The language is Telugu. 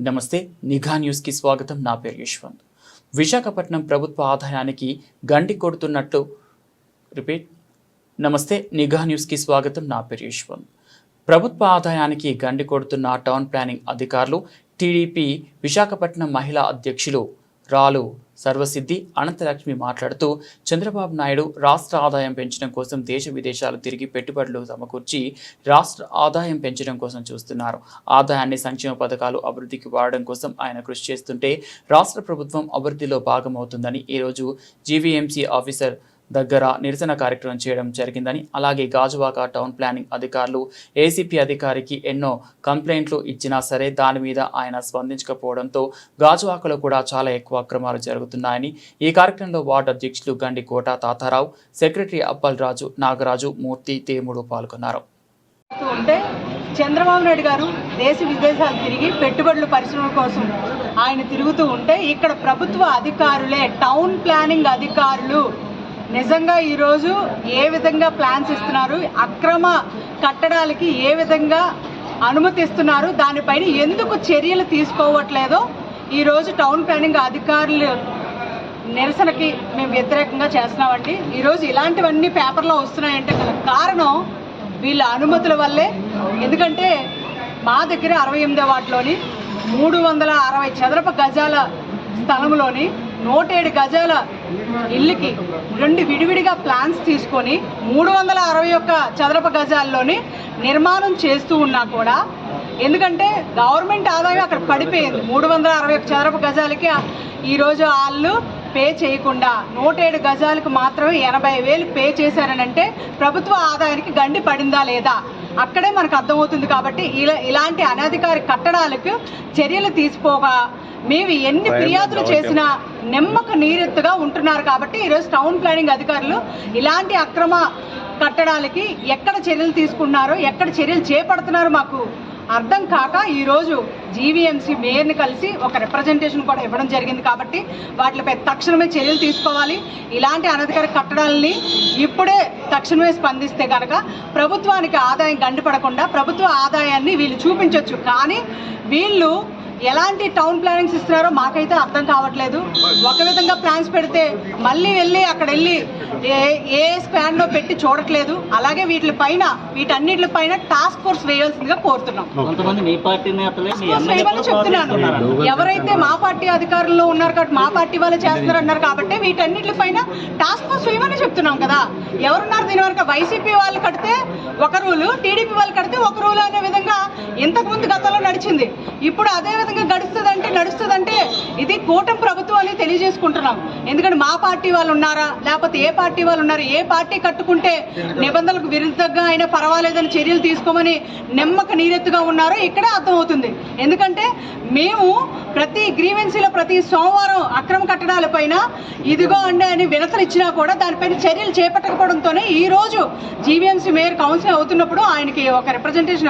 నమస్తే నిఘా న్యూస్కి స్వాగతం. నా పేరు యశ్వంత్. విశాఖపట్నం ప్రభుత్వ ఆదాయానికి గండి కొడుతున్నట్టు రిపీట్. నమస్తే నిఘా న్యూస్కి స్వాగతం. నా పేరు యశ్వంత్. ప్రభుత్వ ఆదాయానికి గండి కొడుతున్న టౌన్ ప్లానింగ్ అధికారులు టీడీపీ విశాఖపట్నం మహిళా అధ్యక్షులు రాలు సర్వసిద్ధి అనంతలక్ష్మి మాట్లాడుతూ చంద్రబాబు నాయుడు రాష్ట్ర ఆదాయం పెంచడం కోసం దేశ విదేశాలు తిరిగి పెట్టుబడులు సమకూర్చి రాష్ట్ర ఆదాయం పెంచడం కోసం చూస్తున్నారు. ఆదాయాన్ని సంక్షేమ పథకాలు అభివృద్ధికి వాడడం కోసం ఆయన కృషి చేస్తుంటే రాష్ట్ర ప్రభుత్వం అభివృద్ధిలో భాగమవుతుందని ఈరోజు జీవీఎంసీ ఆఫీసర్ దగ్గర నిరసన కార్యక్రమం చేయడం జరిగిందని అలాగే గాజువాక టౌన్ ప్లానింగ్ అధికారులు ఏసీపీ అధికారికి ఎన్నో కంప్లైంట్లు ఇచ్చినా సరే దాని మీద ఆయన స్పందించకపోవడంతో గాజువాకలో కూడా చాలా ఎక్కువ అక్రమాలు జరుగుతున్నాయని ఈ కార్యక్రమంలో వార్డు అధ్యక్షులు గండి కోట తాతారావు సెక్రటరీ అప్పల్ రాజు నాగరాజు మూర్తి తేముడు పాల్గొన్నారు. ఉంటే చంద్రబాబు నాయుడు గారు దేశ విదేశాలు తిరిగి పెట్టుబడుల పరిశ్రమల కోసం ఆయన తిరుగుతూ ఉంటే ఇక్కడ ప్రభుత్వ అధికారులే టౌన్ ప్లానింగ్ అధికారులు నిజంగా ఈరోజు ఏ విధంగా ప్లాన్స్ ఇస్తున్నారు? అక్రమ కట్టడాలకి ఏ విధంగా అనుమతిస్తున్నారు? దానిపైన ఎందుకు చర్యలు తీసుకోవట్లేదో ఈరోజు టౌన్ ప్లానింగ్ అధికారులు నిరసనకి మేము వ్యతిరేకంగా చేస్తున్నామండి. ఈరోజు ఇలాంటివన్నీ పేపర్లో వస్తున్నాయంటే గల కారణం వీళ్ళ అనుమతుల వల్లే. ఎందుకంటే మా దగ్గర అరవై ఎనిమిదో వాటిలోని మూడు వందల అరవై చదరపు గజాల స్థలంలోని నూట ఏడు గజాల ఇల్లుకి రెండు విడివిడిగా ప్లాన్స్ తీసుకొని మూడు వందల అరవై ఒక్క చదరపు గజాల్లోని నిర్మాణం చేస్తూ ఉన్నా కూడా ఎందుకంటే గవర్నమెంట్ ఆదాయం అక్కడ పడిపోయింది. మూడు వందల అరవై ఒక్క చదరపు గజాలకి ఈరోజు వాళ్ళు పే చేయకుండా నూట ఏడు గజాలకు మాత్రమే ఎనభై వేలు పే చేశారనంటే ప్రభుత్వ ఆదాయానికి గండి పడిందా లేదా? అక్కడే మనకు అర్థమవుతుంది కాబట్టి ఇలా ఇలాంటి అనధికారి కట్టడాలకు చర్యలు తీసుకోగా. మేము ఎన్ని ఫిర్యాదులు చేసినా నిమ్మక నీరెత్తుగా ఉంటున్నారు కాబట్టి ఈరోజు టౌన్ ప్లానింగ్ అధికారులు ఇలాంటి అక్రమ కట్టడాలకి ఎక్కడ చర్యలు తీసుకున్నారో ఎక్కడ చర్యలు చేపడుతున్నారో మాకు అర్థం కాక ఈరోజు జీవీఎంసీ మేయర్ని కలిసి ఒక రిప్రజెంటేషన్ కూడా ఇవ్వడం జరిగింది కాబట్టి వాటిపై తక్షణమే చర్యలు తీసుకోవాలి. ఇలాంటి అనధికార కట్టడాలని ఇప్పుడే తక్షణమే స్పందిస్తే కనుక ప్రభుత్వానికి ఆదాయం గండిపడకుండా ప్రభుత్వ ఆదాయాన్ని వీళ్ళు చూపించవచ్చు కానీ వీళ్ళు ఎలాంటి టౌన్ ప్లానింగ్స్ ఇస్తున్నారో మాకైతే అర్థం కావట్లేదు. ఒక విధంగా ప్లాన్స్ పెడితే మళ్ళీ వెళ్ళి అక్కడ వెళ్ళి ఏ ఏ స్పాన్లో పెట్టి చూడట్లేదు. అలాగే వీటి పైన వీటన్నిటి పైన టాస్క్ ఫోర్స్ వేయాల్సిందిగా కోరుతున్నాం. చెప్తున్నాను. ఎవరైతే మా పార్టీ అధికారంలో ఉన్నారు కాబట్టి మా పార్టీ వాళ్ళు చేస్తున్నారు అన్నారు కాబట్టి వీటన్నిటి పైన టాస్క్ ఫోర్స్ వేయమని చెప్తున్నాం కదా. ఎవరున్నారు దీని వరకు వైసీపీ వాళ్ళు కడితే ఒక రూలు టీడీపీ వాళ్ళు కడితే ఒక రూలు అనే విధంగా ఇంతకు ముందు గతంలో నడిచింది. ఇప్పుడు అదే విధంగా గడుస్తుందంటే నడుస్తుందంటే ఇది కూటమి ప్రభుత్వం అని తెలియజేసుకుంటున్నాం. ఎందుకంటే మా పార్టీ వాళ్ళు ఉన్నారా? లేకపోతే ఏ పార్టీ వాళ్ళు ఉన్నారు? ఏ పార్టీ కట్టుకుంటే నిబంధనలకు విరుద్ధంగా అయినా పర్వాలేదని చర్యలు తీసుకోమని నిమ్మక నీరెత్తుగా ఉన్నారో ఇక్కడే అర్థమవుతుంది. ఎందుకంటే మేము ప్రతి గ్రీవెన్సీలో ప్రతి సోమవారం అక్రమ కట్టడాల పైన ఇదిగో అండి అని వినతలు ఇచ్చినా కూడా దానిపైన చర్యలు చేపట్టకపోవడంతోనే ఈ రోజు జీవీఎంసీ మేయర్ కౌన్సిల్ అవుతున్నప్పుడు ఆయనకి ఒక రిప్రజెంటేషన్